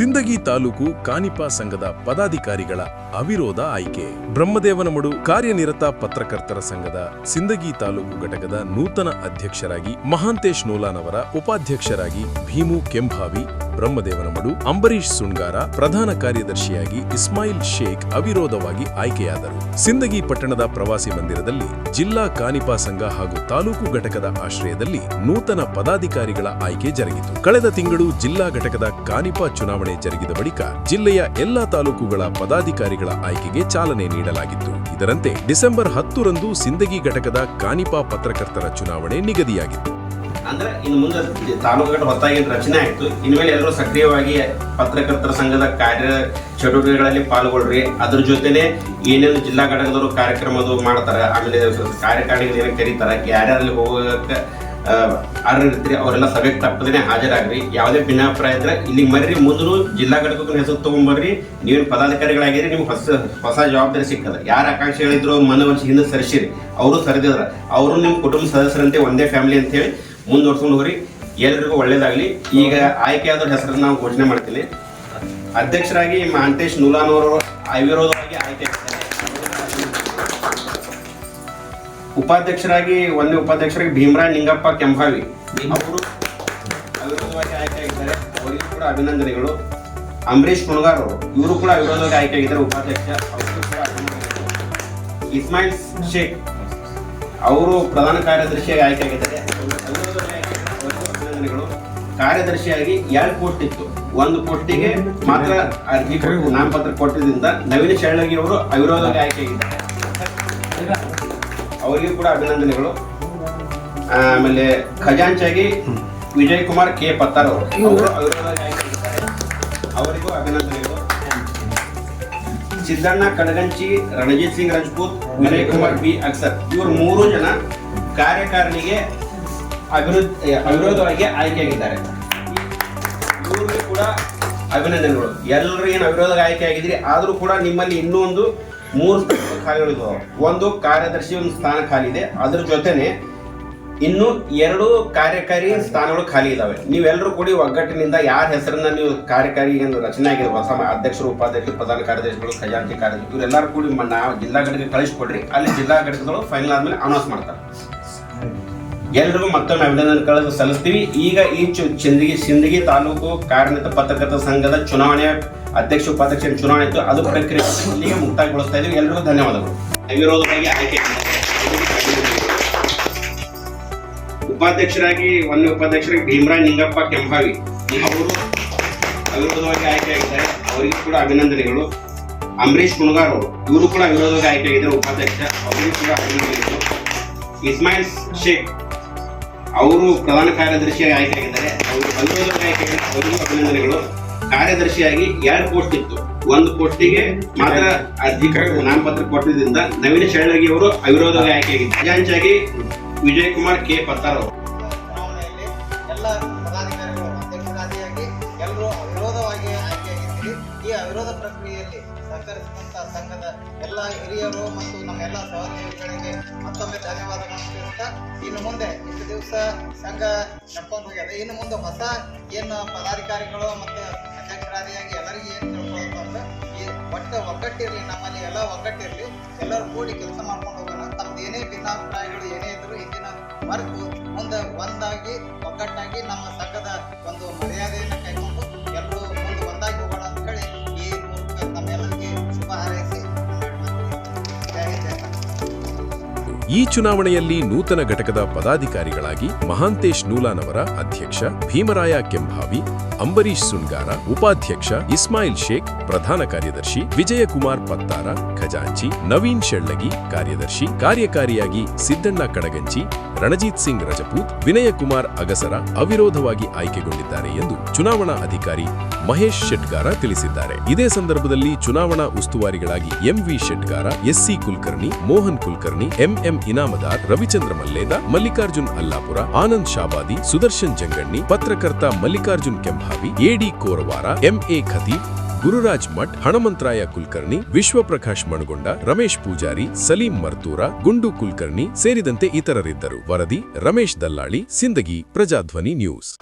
ಸಿಂದಗಿ ತಾಲೂಕು ಕಾನಿಪಾ ಸಂಘದ ಪದಾಧಿಕಾರಿಗಳ ಅವಿರೋಧ ಆಯ್ಕೆ. ಬ್ರಹ್ಮದೇವನಮಡು ಕಾರ್ಯನಿರತ ಪತ್ರಕರ್ತರ ಸಂಘದ ಸಿಂದಗಿ ತಾಲೂಕು ಘಟಕದ ನೂತನ ಅಧ್ಯಕ್ಷರಾಗಿ ಮಹಾಂತೇಶ್ ನೂಲಾನವರ ಉಪಾಧ್ಯಕ್ಷರಾಗಿ ಭೀಮು ಕೆಂಭಾವಿ ಬ್ರಹ್ಮದೇವನಮಡು ಅಂಬರೀಶ್ ಸುಣ್ಗಾರ ಪ್ರಧಾನ ಕಾರ್ಯದರ್ಶಿಯಾಗಿ ಇಸ್ಮಾಯಿಲ್ ಶೇಖ್ ಅವಿರೋಧವಾಗಿ ಆಯ್ಕೆಯಾದರು. ಸಿಂದಗಿ ಪಟ್ಟಣದ ಪ್ರವಾಸಿ ಮಂದಿರದಲ್ಲಿ ಜಿಲ್ಲಾ ಕಾನಿಪಾ ಸಂಘ ಹಾಗೂ ತಾಲೂಕು ಘಟಕದ ಆಶ್ರಯದಲ್ಲಿ ನೂತನ ಪದಾಧಿಕಾರಿಗಳ ಆಯ್ಕೆ ಜರುಗಿತು. ಕಳೆದ ತಿಂಗಳು ಜಿಲ್ಲಾ ಘಟಕದ ಕಾನಿಪಾ ಚುನಾವಣೆ ಜರುಗಿದ ಬಳಿಕ ಜಿಲ್ಲೆಯ ಎಲ್ಲಾ ತಾಲೂಕುಗಳ ಪದಾಧಿಕಾರಿಗಳ ಆಯ್ಕೆಗೆ ಚಾಲನೆ ನೀಡಲಾಗಿತ್ತು. ಇದರಂತೆ ಡಿಸೆಂಬರ್ ಹತ್ತರಂದು ಸಿಂದಗಿ ಘಟಕದ ಕಾನಿಪಾ ಪತ್ರಕರ್ತರ ಚುನಾವಣೆ ನಿಗದಿಯಾಗಿತ್ತು. ಅಂದ್ರೆ ಇನ್ನು ಮುಂದೆ ತಾಲೂಕುಗಳ ಹೊತ್ತಾಗಿ ರಚನೆ ಆಯ್ತು. ಇನ್ಮೇಲೆ ಎಲ್ಲರೂ ಸಕ್ರಿಯವಾಗಿ ಪತ್ರಕರ್ತರ ಸಂಘದ ಕಾರ್ಯ ಚಟುವಟಿಕೆಗಳಲ್ಲಿ ಪಾಲ್ಗೊಳ್ಳ್ರಿ ಅದ್ರ ಜೊತೆನೆ ಏನೇನು ಜಿಲ್ಲಾ ಘಟಕದವರು ಕಾರ್ಯಕ್ರಮದು ಮಾಡ್ತಾರೆ, ಆಮೇಲೆ ಕಾರ್ಯಕಾರಿಣಿಗೆ ಏನಕ್ಕೆ ಕರೀತಾರೆ, ಯಾರ್ಯಾರಲ್ಲಿ ಹೋಗಕ್ಕೆ ಅರ್ಹರಿರ್ತೀರಿ ಅವರೆಲ್ಲ ಸಭೆಗೆ ತಪ್ಪದೇ ಹಾಜರಾಗ್ರಿ. ಯಾವುದೇ ಭಿನ್ನಾಭಿಪ್ರಾಯ ಇದ್ರೆ ಇಲ್ಲಿ ಮರ್ರಿ ಮುಂದೂ ಜಿಲ್ಲಾ ಘಟಕದ ಹೆಸರು ತಗೊಂಬರ್ರಿ ನೀವೇನು ಪದಾಧಿಕಾರಿಗಳಾಗಿರಿ, ನಿಮ್ಗೆ ಹೊಸ ಹೊಸ ಜವಾಬ್ದಾರಿ ಸಿಕ್ಕದ. ಯಾರ ಆಕಾಂಕ್ಷೆಗಳಿದ್ರು ಮನವೊಲಿಸಿ ಹಿಂದೆ ಸರಿಸಿರಿ. ಅವರು ಸರಿದಿದ್ರ. ಅವರು ನಿಮ್ಮ ಕುಟುಂಬ ಸದಸ್ಯರಂತೆ ಒಂದೇ ಫ್ಯಾಮಿಲಿ ಅಂತ ಹೇಳಿ ಮುಂದುವರ್ಸ್ಕೊಂಡು ಹೋಗ್ರಿ. ಎಲ್ರಿಗೂ ಒಳ್ಳೇದಾಗ್ಲಿ. ಈಗ ಆಯ್ಕೆಯಾದ ಹೆಸರನ್ನ ನಾವು ಘೋಷಣೆ ಮಾಡ್ತೀನಿ. ಅಧ್ಯಕ್ಷರಾಗಿ ಮಾಂತೇಶ್ ನೂಲಾನವರು ಅವಿರೋಧವಾಗಿ ಆಯ್ಕೆ ಉಪಾಧ್ಯಕ್ಷರಾಗಿ, ಒಂದೇ ಉಪಾಧ್ಯಕ್ಷರಾಗಿ ಭೀಮ್ರಾ ನಿಂಗಪ್ಪ ಕೆಂಭಾವಿ. ಅವರು ಅವಿರೋಧವಾಗಿ ಆಯ್ಕೆಯಾಗಿದ್ದಾರೆ ಅವರಿಗೂ ಕೂಡ ಅಭಿನಂದನೆಗಳು. ಅಂಬರೀಶ್ ಕುಣಗಾರ್ ಇವರು ಕೂಡ ಅವಿರೋಧವಾಗಿ ಆಯ್ಕೆಯಾಗಿದ್ದಾರೆ ಉಪಾಧ್ಯಕ್ಷ ಇಸ್ಮಾಯಿಲ್ ಶೇಖ್, ಅವರು ಪ್ರಧಾನ ಕಾರ್ಯದರ್ಶಿಯಾಗಿ ಆಯ್ಕೆ ಆಗಿದ್ದಾರೆ. ಅವರಿಗೂ ಕಾರ್ಯದರ್ಶಿಯಾಗಿ ಎರಡು ಪೋಸ್ಟ್ ಇತ್ತು. ಒಂದು ಪೋಸ್ಟಿಗೆ ಮಾತ್ರ ಅರ್ಜಿ ನಾಮಪತ್ರ ಕೊಟ್ಟಿದ್ದರಿಂದ ನವೀನ ಶರಣಗಿ ಅವರು ಅವಿರೋಧವಾಗಿ ಆಯ್ಕೆಯಾಗಿದ್ದಾರೆ ಅವರಿಗೆ ಕೂಡ ಅಭಿನಂದನೆಗಳು. ಆಮೇಲೆ ಖಜಾಂಚಾಗಿ ವಿಜಯ್ ಕುಮಾರ್ ಕೆ. ಪತ್ತಾರ್ ಅವರು. ಅವರು ಅವಿರೋಧವಾಗಿ ಆಯ್ಕೆಯಾಗಿದ್ದಾರೆ ಅವರಿಗೂ ಅಭಿನಂದನೆಗಳು. ಸಿದ್ದಣ್ಣ ಕಡಗಂಚಿ ರಣಜಿತ್ ಸಿಂಗ್ ರಜಪೂತ್ ವಿನಯ್ ಕುಮಾರ್ ಬಿ. ಅಕ್ಸರ್ ಇವರು ಮೂರು ಜನ ಕಾರ್ಯಕಾರಿಣಿಗೆ ಅಭಿವೃದ್ಧಿ ಅವಿರೋಧವಾಗಿ ಆಯ್ಕೆಯಾಗಿದ್ದಾರೆ. ಇವ್ರಿಗೂ ಕೂಡ ಅಭಿನಂದನೆಗಳು ಎಲ್ಲರೂ ಏನು ಅವಿರೋಧ ಆಯ್ಕೆ ಆಗಿದ್ರಿ ಆದರೂ ಕೂಡ ನಿಮ್ಮಲ್ಲಿ ಇನ್ನೂ ಒಂದು ಮೂರು ಖಾಲಿಗಳು ಖಾಲಿಗಳಿದ್ದಾವೆ ಒಂದು ಕಾರ್ಯದರ್ಶಿ, ಒಂದು ಸ್ಥಾನ ಖಾಲಿ ಇದೆ. ಅದ್ರ ಜೊತೆನೆ ಇನ್ನು ಎರಡು ಕಾರ್ಯಕಾರಿ ಸ್ಥಾನಗಳು ಖಾಲಿ ಇದ್ದಾವೆ ನೀವೆಲ್ಲರೂ ಕೂಡಿ ಒಗ್ಗಟ್ಟಿನಿಂದ ಯಾರ ಹೆಸರನ್ನ ನೀವು ಕಾರ್ಯಕಾರಿ ರಚನೆ ಆಗಿದೆ ಹೊಸ ಅಧ್ಯಕ್ಷರು, ಉಪಾಧ್ಯಕ್ಷರು, ಪ್ರಧಾನ ಕಾರ್ಯದರ್ಶಿಗಳು ಖಜಾಂತಿ ಕಾರ್ಯದರ್ಶಿ ಇವರೆಲ್ಲರೂ ಕೂಡಿ ನಾವು ಜಿಲ್ಲಾ ಘಟಕ ಕಳಿಸ್ಕೊಡ್ರಿ. ಅಲ್ಲಿ ಜಿಲ್ಲಾ ಘಟಕಗಳು ಫೈನಲ್ ಆದ್ಮೇಲೆ ಅನೌನ್ಸ್ ಮಾಡ್ತಾರೆ. ಎಲ್ರಿಗೂ ಮತ್ತೊಮ್ಮೆ ಅಭಿನಂದನೆ ಕಳೆದು ಸಲ್ಲಿಸ್ತೀವಿ. ಈಗ ಈ ಚು ಸಿಂದಗಿ ತಾಲೂಕು ಕಾರ್ಮಿಕ ಪತ್ರಕರ್ತರ ಸಂಘದ ಚುನಾವಣೆಯ ಅಧ್ಯಕ್ಷ, ಉಪಾಧ್ಯಕ್ಷ ಚುನಾವಣೆ ಇತ್ತು, ಅದು ಪ್ರಕ್ರಿಯೆ ಮುಕ್ತಾಯಗೊಳಿಸ್ತಾ ಇದ್ದೀವಿ. ಎಲ್ರಿಗೂ ಧನ್ಯವಾದಗಳು. ಅವಿರೋಧವಾಗಿ ಆಯ್ಕೆ ಉಪಾಧ್ಯಕ್ಷರಾಗಿ ಒಂದು ಉಪಾಧ್ಯಕ್ಷರಾಗಿ ಭೀಮರಾಯ್ ನಿಂಗಪ್ಪ ಕೆಂಭಾವಿ. ಅವರು ಅವಿರೋಧವಾಗಿ ಆಯ್ಕೆಯಾಗಿದ್ದಾರೆ ಅವರಿಗೂ ಕೂಡ ಅಭಿನಂದನೆಗಳು. ಅಂಬರೀಶ್ ಕುಣಗಾರ್ ಅವರು, ಇವರು ಕೂಡ ಅವಿರೋಧವಾಗಿ ಆಯ್ಕೆಯಾಗಿದ್ದಾರೆ ಉಪಾಧ್ಯಕ್ಷ, ಅವರಿಗೂ ಕೂಡ ಅಭಿನಂದನೆಗಳು. ಇಸ್ಮಾಯಿಲ್ ಶೇಖ್ ಅವರು ಪ್ರಧಾನ ಕಾರ್ಯದರ್ಶಿಯಾಗಿ ಆಯ್ಕೆಯಾಗಿದ್ದಾರೆ ಅವರು ಅವಿರೋಧವಾಗಿ ಆಯ್ಕೆಯಾಗಿ ಅವರಿಗೂ ಅಭಿನಂದನೆಗಳು. ಕಾರ್ಯದರ್ಶಿಯಾಗಿ ಎರಡು ಪೋಸ್ಟ್ ಇತ್ತು. ಒಂದು ಪೋಸ್ಟಿಗೆ ಮಾತ್ರ ಅಧಿಕಾರ ನಾಮಪತ್ರ ಕೊಟ್ಟಿದ್ದರಿಂದ ನವೀನ ಶರಣಗಿ ಅವರು ಅವಿರೋಧವಾಗಿ ಆಯ್ಕೆಯಾಗಿದ್ದಾರೆ ಖಜಾಂಚಾಗಿ ವಿಜಯ್ ಕುಮಾರ್ ಕೆ. ಪತ್ತಾರ್ ಅವರು. ಎಲ್ಲ ಪದಾಧಿಕಾರಿಗಳು ಅಧ್ಯಕ್ಷರಾದಿಯಾಗಿ ಎಲ್ಲರೂ ಅವಿರೋಧವಾಗಿ ಆಯ್ಕೆಯಾಗಿದ್ದೀರಿ ಈ ಅವಿರೋಧ ಪ್ರಕ್ರಿಯೆಯಲ್ಲಿ ಸಹಕರಿಸಿದಂಥ ಸಂಘದ ಎಲ್ಲ ಹಿರಿಯರು ಮತ್ತು ನಮ್ಮ ಎಲ್ಲ ಸಹೋದ್ಯೋಗಿಗಳಿಗೆ ಮತ್ತೊಮ್ಮೆ ಧನ್ಯವಾದಗಳನ್ನು ಇನ್ನು ಮುಂದೆ ಇಷ್ಟು ದಿವಸ ಸಂಘ ನಡ್ಕೊಂಡು ಹೋಗ್ಯದ. ಇನ್ನು ಮುಂದೆ ಹೊಸ ಏನು ಪದಾಧಿಕಾರಿಗಳು ಮತ್ತು ಅಧ್ಯಕ್ಷರಾದಿಯಾಗಿ ಎಲ್ಲರಿಗೂ ಏನು ತಿಳ್ಕೊಳ್ಳೋದು ಅಂದ್ರೆ ಈ ಒಟ್ಟು ಒಗ್ಗಟ್ಟಿರಲಿ, ನಮ್ಮಲ್ಲಿ ಎಲ್ಲ ಒಗ್ಗಟ್ಟಿರಲಿ, ಎಲ್ಲರೂ ಕೂಡಿ ಕೆಲಸ ಮಾಡ್ಕೊಂಡು ಹೋಗೋಣ. ತಮ್ದು ಏನೇ ಭಿನ್ನಾಭಿಪ್ರಾಯಗಳು, ಏನೇ ಇದ್ರು ಹಿಂದಿನ ಮರೆತು ಮುಂದೆ ಒಂದಾಗಿ, ಒಗ್ಗಟ್ಟಾಗಿ ನಮ್ಮ ಸಂಘದ ಒಂದು ಮರ್ಯಾದೆಯನ್ನು ಕೈಗೊಂಡು ಈ ಚುನಾವಣೆಯಲ್ಲಿ ನೂತನ ಘಟಕದ ಪದಾಧಿಕಾರಿಗಳಾಗಿ ಮಹಾಂತೇಶ್ ನೂಲಾನವರ ಅಧ್ಯಕ್ಷ, ಭೀಮರಾಯ ಕೆಂಭಾವಿ ಅಂಬರೀಶ್ ಸುಂಗಾರ ಉಪಾಧ್ಯಕ್ಷ ಇಸ್ಮಾಯಿಲ್ ಶೇಖ್, ಪ್ರಧಾನ ಕಾರ್ಯದರ್ಶಿ ವಿಜಯಕುಮಾರ್ ಪತ್ತಾರ, ಖಜಾಂಚಿ, ನವೀನ್ ಶೆಳ್ಳಗಿ ಕಾರ್ಯದರ್ಶಿ, ಕಾರ್ಯಕಾರಿಯಾಗಿ ಸಿದ್ದಣ್ಣ ಕಡಗಂಚಿ, ರಣಜಿತ್ ಸಿಂಗ್ ರಜಪೂತ್, ವಿನಯಕುಮಾರ್ ಅಗಸರ ಅವಿರೋಧವಾಗಿ ಆಯ್ಕೆಗೊಂಡಿದ್ದಾರೆ ಎಂದು ಚುನಾವಣಾ ಅಧಿಕಾರಿ ಮಹೇಶ್ ಶೆಟ್ಗಾರ ತಿಳಿಸಿದ್ದಾರೆ. ಇದೇ ಸಂದರ್ಭದಲ್ಲಿ ಚುನಾವಣಾ ಉಸ್ತುವಾರಿಗಳಾಗಿ M V Shetgar S C Kulkarni, Mohan Kulkarni M M Inamdar Ravichandra Mallede, Mallikarjun Allapura, Anand Shabadi, Sudarshan Janganni, ಪತ್ರಕರ್ತ Mallikarjun Kembhavi, A D Koravara, M A Khateeb, Gururaj Math, Hanamantraya Kulkarni, Vishwaprakash Managonda, Ramesh Pujari, Salim Martura, Gundu Kulkarni ಸೇರಿದಂತೆ ಇತರರಿದ್ದರು. ವರದಿ, ರಮೇಶ್ ದಲ್ಲಾಳಿ, Sindagi, Prajadhwani news.